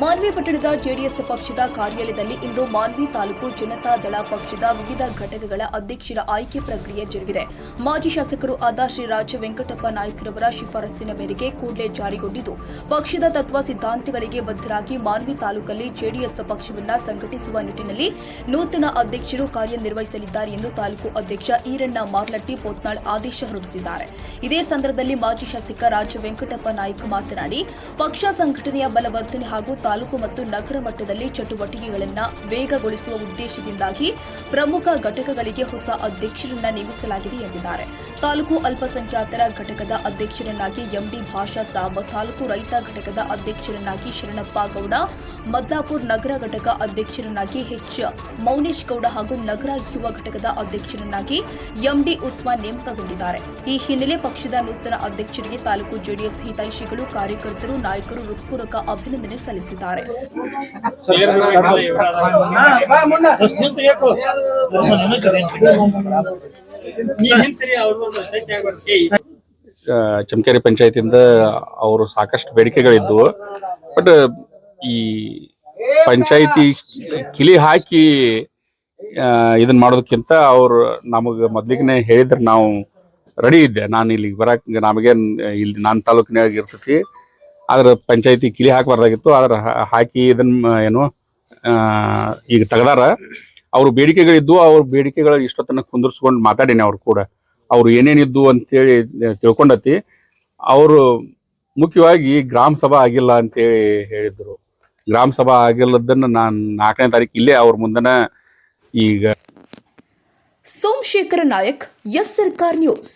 ಮಾನ್ವಿ ಪಟ್ಟಣದ ಜೆಡಿಎಸ್ ಪಕ್ಷದ ಕಾರ್ಯಾಲಯದಲ್ಲಿ ಇಂದು ಮಾನ್ವಿ ತಾಲೂಕು ಜನತಾ ದಳ ಪಕ್ಷದ ವಿವಿಧ ಘಟಕಗಳ ಅಧ್ಯಕ್ಷರ ಆಯ್ಕೆ ಪ್ರಕ್ರಿಯೆ ಜರುಗಿದೆ. ಮಾಜಿ ಶಾಸಕರು ಆದ ಶ್ರೀ ರಾಜ ವೆಂಕಟಪ್ಪ ನಾಯ್ಕರವರ ಶಿಫಾರಸ್ಸಿನ ಮೇರೆಗೆ ಕೂಡಲೇ ಜಾರಿಗೊಂಡಿದ್ದು, ಪಕ್ಷದ ತತ್ವ ಸಿದ್ಧಾಂತಗಳಿಗೆ ಬದ್ಧರಾಗಿ ಮಾನ್ವಿ ತಾಲೂಕಲ್ಲಿ ಜೆಡಿಎಸ್ ಪಕ್ಷವನ್ನು ಸಂಘಟಿಸುವ ನಿಟ್ಟಿನಲ್ಲಿ ನೂತನ ಅಧ್ಯಕ್ಷರು ಕಾರ್ಯನಿರ್ವಹಿಸಲಿದ್ದಾರೆ ಎಂದು ತಾಲೂಕು ಅಧ್ಯಕ್ಷ ಈರಣ್ಣ ಮಾರ್ಲಟ್ಟಿ ಪೋತ್ನಾಳ್ ಆದೇಶ ಹೊರಡಿಸಿದ್ದಾರೆ. ಇದೇ ಸಂದರ್ಭದಲ್ಲಿ ಮಾಜಿ ಶಾಸಕ ರಾಜ ವೆಂಕಟಪ್ಪ ನಾಯ್ಕ ಮಾತನಾಡಿ, ಪಕ್ಷ ಸಂಘಟನೆಯ ಬಲವರ್ಧನೆ ಹಾಗೂ ತಾಲೂಕು ಮತ್ತು ನಗರ ಮಟ್ಟದಲ್ಲಿ ಚಟುವಟಿಕೆಗಳನ್ನು ವೇಗಗೊಳಿಸುವ ಉದ್ದೇಶದಿಂದಾಗಿ ಪ್ರಮುಖ ಘಟಕಗಳಿಗೆ ಹೊಸ ಅಧ್ಯಕ್ಷರನ್ನ ನೇಮಿಸಲಾಗಿದೆ ಎಂದಿದ್ದಾರೆ. ತಾಲೂಕು ಅಲ್ಪಸಂಖ್ಯಾತರ ಘಟಕದ ಅಧ್ಯಕ್ಷರನ್ನಾಗಿ ಎಂಡಿ ಭಾಷಾ ಸಾಬ್ ತಾಲೂಕು ರೈತ ಘಟಕದ ಅಧ್ಯಕ್ಷರನ್ನಾಗಿ ಶರಣಪ್ಪ ಗೌಡ ಮದ್ಲಾಪುರ್ ನಗರ ಘಟಕ ಅಧ್ಯಕ್ಷರನ್ನಾಗಿ ಎಚ್ ಮೌನೇಶ್ ಗೌಡ ಹಾಗೂ ನಗರ ಯುವ ಘಟಕದ ಅಧ್ಯಕ್ಷರನ್ನಾಗಿ ಎಂಡಿ ಉಸ್ಮಾನ್ ನೇಮಕಗೊಂಡಿದ್ದಾರೆ. ಈ ಹಿನ್ನೆಲೆ ಪಕ್ಷದ ನೂತನ ಅಧ್ಯಕ್ಷರಿಗೆ ತಾಲೂಕು ಜೆಡಿಎಸ್ ಹಿತೈಷಿಗಳು ಕಾರ್ಯಕರ್ತರು ನಾಯಕರು ಹೃತ್ಪೂರ್ವಕ ಅಭಿನಂದನೆ ಸಲ್ಲಿಸಿದ್ದಾರೆ. ಆ, ಚಮಕೇರಿ ಪಂಚಾಯತಿಯಿಂದ ಅವರು ಸಾಕಷ್ಟು ಬೇಡಿಕೆಗಳಿದ್ದವು. ಬಟ್ ಈ ಪಂಚಾಯತಿ ಕಿಲಿ ಹಾಕಿ ಇದನ್ನ ಮಾಡೋದಕ್ಕಿಂತ ಅವ್ರು ನಮಗೆ ಮೊದ್ಲಿಗೆ ಹೇಳಿದ್ರೆ ನಾವು ರೆಡಿ ಇದ್ದೆ. ನಾನು ಇಲ್ಲಿಗೆ ಬರಕ್ಕೆ ನಮಗೇನ್ ಇಲ್ಲಿ ನನ್ನ ತಾಲೂಕಿನಾಗ ಇರ್ತೈತಿ. ಆದ್ರೆ ಪಂಚಾಯತಿ ಕಿಲಿ ಹಾಕಬಾರ್ದಾಗಿತ್ತು. ಆದ್ರೆ ಹಾಕಿ ಇದನ್ನ ಏನು ಈಗ ತೆಗ್ದಾರ. ಅವ್ರ ಬೇಡಿಕೆಗಳಿದ್ದು, ಅವ್ರ ಬೇಡಿಕೆಗಳು ಇಷ್ಟೊತ್ತನ ಕುಂದರ್ಸ್ಕೊಂಡು ಮಾತಾಡೀನಿ ಅವ್ರು ಕೂಡ. ಅವ್ರು ಏನೇನಿದ್ದು ಅಂತೇಳಿ ತಿಳ್ಕೊಂಡತಿ. ಅವರು ಮುಖ್ಯವಾಗಿ ಗ್ರಾಮ ಸಭಾ ಆಗಿಲ್ಲ ಅಂತೇಳಿ ಹೇಳಿದ್ರು. ಗ್ರಾಮ ಸಭಾ ಆಗಿಲ್ಲದನ್ನ ನಾನು ನಾಲ್ಕನೇ ತಾರೀಕು ಇಲ್ಲೇ ಅವ್ರ ಮುಂದನ ಈಗ ಸೋಮಶೇಖರ ನಾಯಕ್, ಎಸ್ ಸರ್ಕಾರ್ ನ್ಯೂಸ್.